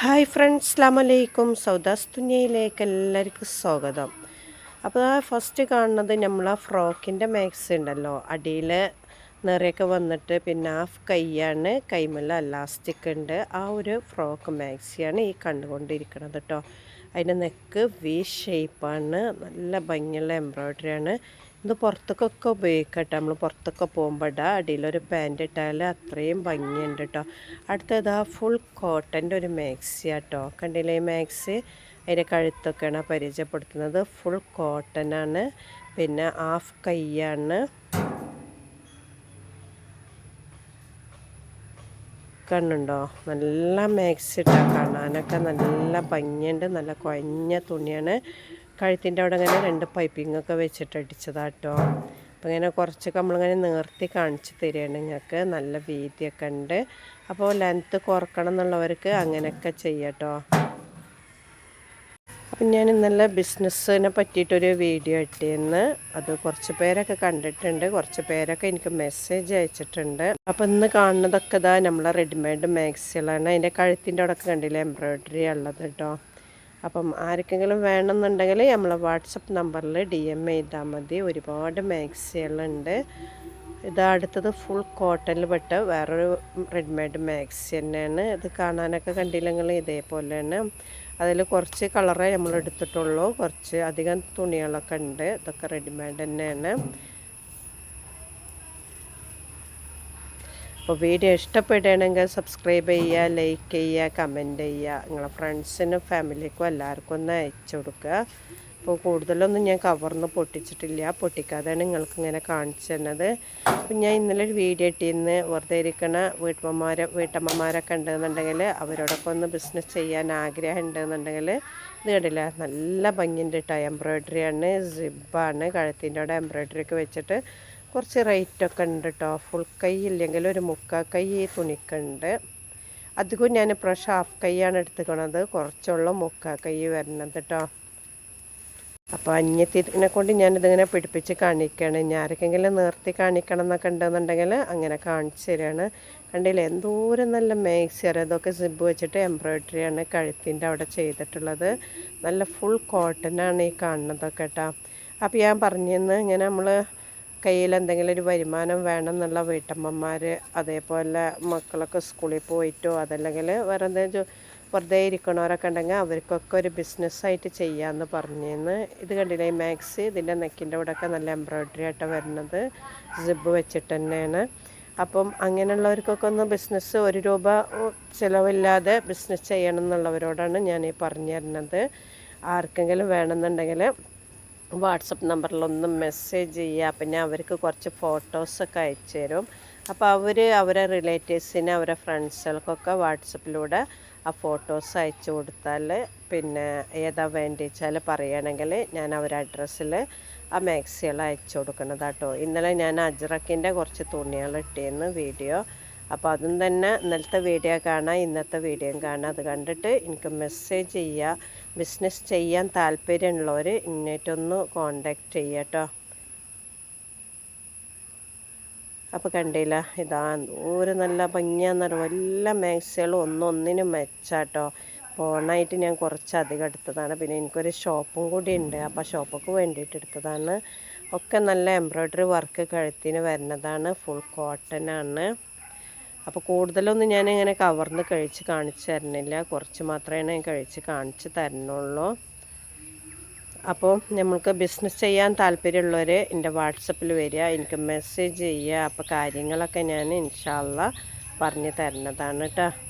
Hi friends അസ്ലാമലൈക്കും സൗദാസ് തുനിയയിലേക്ക് എല്ലാവർക്കും സ്വാഗതം അപ്പോൾ ഫസ്റ്റ് കാണുന്നത് നമ്മൾ ആ ഫ്രോക്കിന്റെ മാക്സ് ഉണ്ടല്ലോ. അടിയിൽ നിറയൊക്കെ വന്നിട്ട് പിന്നെ ആ കൈയാണ് കൈമല്ല അലാസ്റ്റിക് ഉണ്ട്. ആ ഒരു ഫ്രോക്ക് മാക്സിയാണ് ഈ കണ്ടുകൊണ്ടിരിക്കുന്നത് കേട്ടോ അതിന്റെ നെക്ക് വി ഷേപ്പാണ് നല്ല ഭംഗിയുള്ള എംബ്രോയ്ഡറിയാണ് ഇത് പുറത്തേക്കൊക്കെ ഉപയോഗിക്കട്ടെ. നമ്മൾ പുറത്തൊക്കെ പോകുമ്പോൾ അടിയിലൊരു പാന്റ് ഇട്ടാൽ അത്രയും ഭംഗിയുണ്ട് കേട്ടോ അടുത്തത് ആ ഫുൾ കോട്ടന്റെ ഒരു മാക്സി കേട്ടോ കണ്ടില്ലേ ഈ മാക്സി അതിന്റെ കഴുത്തൊക്കെയാണ് പരിചയപ്പെടുത്തുന്നത്. ഫുൾ കോട്ടൺ ആണ്. പിന്നെ ഹാഫ് കൈയാണ്. കണ്ണുണ്ടോ? നല്ല മാക്സി ഇട്ടാൽ കാണാനൊക്കെ നല്ല ഭംഗിയുണ്ട്. നല്ല കുഴഞ്ഞ തുണിയാണ്. കഴുത്തിന്റെ അവിടെ ഇങ്ങനെ രണ്ട് പൈപ്പിംഗ് ഒക്കെ വെച്ചിട്ട് അടിച്ചതാട്ടോ. അപ്പോൾ ഇങ്ങനെ കുറച്ചൊക്കെ നമ്മളിങ്ങനെ നിർത്തി കാണിച്ച് തരികയാണ്. നിങ്ങൾക്ക് നല്ല വീതിയൊക്കെ ഉണ്ട്. അപ്പോൾ ലെങ്ത്ത് കുറക്കണം എന്നുള്ളവർക്ക് അങ്ങനെയൊക്കെ ചെയ്യട്ടോ. അപ്പം ഞാൻ ഇന്നലെ ബിസിനസ്സിനെ പറ്റിയിട്ടൊരു വീഡിയോ ഇട്ടിന്ന്. അത് കുറച്ച് പേരൊക്കെ കണ്ടിട്ടുണ്ട്. കുറച്ച് പേരൊക്കെ എനിക്ക് മെസ്സേജ് അയച്ചിട്ടുണ്ട്. അപ്പം ഇന്ന് കാണുന്നതൊക്കെ ഇതാ നമ്മളെ റെഡിമെയ്ഡ് മാക്സികളാണ് അതിന്റെ കഴുത്തിന്റെ അവിടെ കണ്ടില്ല? എംബ്രോയ്ഡറി ഉള്ളത് കേട്ടോ അപ്പം ആർക്കെങ്കിലും വേണമെന്നുണ്ടെങ്കിൽ നമ്മളെ വാട്സപ്പ് നമ്പറിൽ ഡി എം ചെയ്താൽ മതി. ഒരുപാട് മാക്സികളുണ്ട്. ഇത് അടുത്തത് ഫുൾ കോട്ടണിൽ പെട്ട വേറൊരു റെഡിമെയ്ഡ് മാക്സി തന്നെയാണ്. ഇത് കാണാനൊക്കെ കണ്ടില്ലെങ്കിൽ ഇതേപോലെ തന്നെ അതിൽ കുറച്ച് കളറേ നമ്മൾ എടുത്തിട്ടുള്ളൂ. കുറച്ച് അധികം തുണികളൊക്കെ ഉണ്ട്. ഇതൊക്കെ റെഡിമെയ്ഡ് തന്നെയാണ്. അപ്പോൾ വീഡിയോ ഇഷ്ടപ്പെടുകയാണെങ്കിൽ സബ്സ്ക്രൈബ് ചെയ്യുക ലൈക്ക് ചെയ്യുക കമന്റ് ചെയ്യുക. നിങ്ങളെ ഫ്രണ്ട്സിനും ഫാമിലിക്കും എല്ലാവർക്കും ഒന്ന് അയച്ചു കൊടുക്കുക. അപ്പോൾ കൂടുതലൊന്നും ഞാൻ കവർന്ന് പൊട്ടിച്ചിട്ടില്ല. പൊട്ടിക്കാതെയാണ് നിങ്ങൾക്ക് ഇങ്ങനെ കാണിച്ചു തന്നത്. അപ്പം ഞാൻ ഇന്നലെ ഒരു വീഡിയോ ഇട്ടിന്ന് വെറുതെ ഇരിക്കണ വീട്ടമ്മമാരെ വീട്ടമ്മമാരൊക്കെ ഉണ്ടെന്നുണ്ടെങ്കിൽ അവരോടൊക്കെ ഒന്ന് ബിസിനസ് ചെയ്യാൻ ആഗ്രഹം ഉണ്ടെന്നുണ്ടെങ്കിൽ ഇത് കണ്ടില്ല? നല്ല ഭംഗിന്റെ ഇട്ട എംബ്രോയ്ഡറിയാണ് സിബാണ് കഴുത്തിന്റെ അവിടെ എംബ്രോയ്ഡറി ഒക്കെ വെച്ചിട്ട് കുറച്ച് റേറ്റൊക്കെ ഉണ്ട് കേട്ടോ ഫുൾ കൈ ഇല്ലെങ്കിൽ ഒരു മുക്കാൽ കൈ തുണിക്കുണ്ട്. അധികം ഞാൻ ഇപ്രാവശ്യം ഹാഫ് കൈയാണ് എടുത്തുക്കണത്. കുറച്ചുള്ള മുക്കാൽ കൈ വരണത് കേട്ടോ അപ്പോൾ അന്യത്തിനെ കൊണ്ട് ഞാനിതിങ്ങനെ പിടിപ്പിച്ച് കാണിക്കുകയാണ് ഇനി ആർക്കെങ്കിലും നിർത്തി കാണിക്കണം എന്നൊക്കെ ഉണ്ടെന്നുണ്ടെങ്കിൽ അങ്ങനെ കാണിച്ചു തരികയാണ് കണ്ടില്ലേ? എന്തോരം നല്ല മേക്സി അറിയാം ഇതൊക്കെ സിബ് വെച്ചിട്ട് എംബ്രോയ്ഡറിയാണ് കഴുത്തിന്റെ അവിടെ ചെയ്തിട്ടുള്ളത്. നല്ല ഫുൾ കോട്ടനാണ് ഈ കാണുന്നതൊക്കെ കേട്ടോ അപ്പോൾ ഞാൻ പറഞ്ഞിരുന്നു ഇങ്ങനെ നമ്മൾ കയ്യിൽ എന്തെങ്കിലും ഒരു വരുമാനം വേണം എന്നുള്ള വീട്ടമ്മമാർ അതേപോലെ മക്കളൊക്കെ സ്കൂളിൽ പോയിട്ടോ അതല്ലെങ്കിൽ വേറെ എന്തെങ്കിലും വെറുതെ ഇരിക്കണവരൊക്കെ ഉണ്ടെങ്കിൽ അവർക്കൊക്കെ ഒരു ബിസിനസ്സായിട്ട് ചെയ്യാമെന്ന് പറഞ്ഞിരുന്നു. ഇത് കണ്ടില്ലേ മാക്സി ഇതിന്റെ നെക്കിന്റെ കൂടെയൊക്കെ നല്ല എംബ്രോയ്ഡറി ആയിട്ട് വരുന്നത് സിബ് വെച്ചിട്ട് തന്നെയാണ്. അപ്പം അങ്ങനെയുള്ളവർക്കൊക്കെ ഒന്ന് ബിസിനസ് ഒരു രൂപ ചിലവില്ലാതെ ബിസിനസ് ചെയ്യണം എന്നുള്ളവരോടാണ് ഞാൻ ഈ പറഞ്ഞു തരുന്നത് ആർക്കെങ്കിലും വേണമെന്നുണ്ടെങ്കിൽ വാട്സപ്പ് നമ്പറിലൊന്ന് മെസ്സേജ് ചെയ്യുക. പിന്നെ അവർക്ക് കുറച്ച് ഫോട്ടോസൊക്കെ അയച്ചു തരും. അപ്പോൾ അവർ അവരെ റിലേറ്റീവ്സിന് അവരെ ഫ്രണ്ട്സുകൾക്കൊക്കെ വാട്സപ്പിലൂടെ ആ ഫോട്ടോസ് അയച്ചു കൊടുത്താൽ പിന്നെ ഏതാ വേണ്ടിച്ചാൽ പറയുകയാണെങ്കിൽ ഞാൻ അവരുടെ അഡ്രസ്സിൽ ആ മാക്സികൾ അയച്ചു കൊടുക്കുന്നതാട്ടോ ഇന്നലെ ഞാൻ അജ്രക്കിന്റെ കുറച്ച് തുണികൾ ഇട്ടിരുന്നു വീഡിയോ. അപ്പോൾ അതും തന്നെ ഇന്നലത്തെ വീഡിയോ കാണാം ഇന്നത്തെ വീഡിയോയും കാണാം. അത് കണ്ടിട്ട് എനിക്ക് മെസ്സേജ് ചെയ്യുക ബിസിനസ് ചെയ്യാൻ താല്പര്യമുള്ളവർ ഇന്നേറ്റൊന്ന് കോണ്ടാക്ട് ചെയ്യുക കേട്ടോ അപ്പോൾ കണ്ടില്ല ഇതാ ഒരു നല്ല ഭംഗിയാന്ന് എല്ലാ മാക്സികളും ഒന്നൊന്നിനും മെച്ചാട്ടോ ഫോണായിട്ട് ഞാൻ കുറച്ച് അധികം എടുത്തതാണ്. പിന്നെ എനിക്കൊരു ഷോപ്പും കൂടി ഉണ്ട്. അപ്പോൾ ഷോപ്പൊക്കെ വേണ്ടിയിട്ട് എടുത്തതാണ്. ഒക്കെ നല്ല എംബ്രോയ്ഡറി വർക്ക് കഴുത്തിന് വരുന്നതാണ്. ഫുൾ കോട്ടൺ ആണ്. അപ്പോൾ കൂടുതലൊന്നും ഞാനിങ്ങനെ കവർന്ന് കഴിച്ച് കാണിച്ചു തരുന്നില്ല. കുറച്ച് മാത്രമേ ഞാൻ കഴിച്ച് കാണിച്ച് തരുന്നുള്ളൂ. അപ്പോൾ നമ്മൾക്ക് ബിസിനസ് ചെയ്യാൻ താല്പര്യമുള്ളവർ എന്റെ വാട്സപ്പിൽ വരിക. എനിക്ക് മെസ്സേജ് ചെയ്യുക. അപ്പോൾ കാര്യങ്ങളൊക്കെ ഞാൻ ഇൻഷാല്ല പറഞ്ഞു തരുന്നതാണ് കേട്ടോ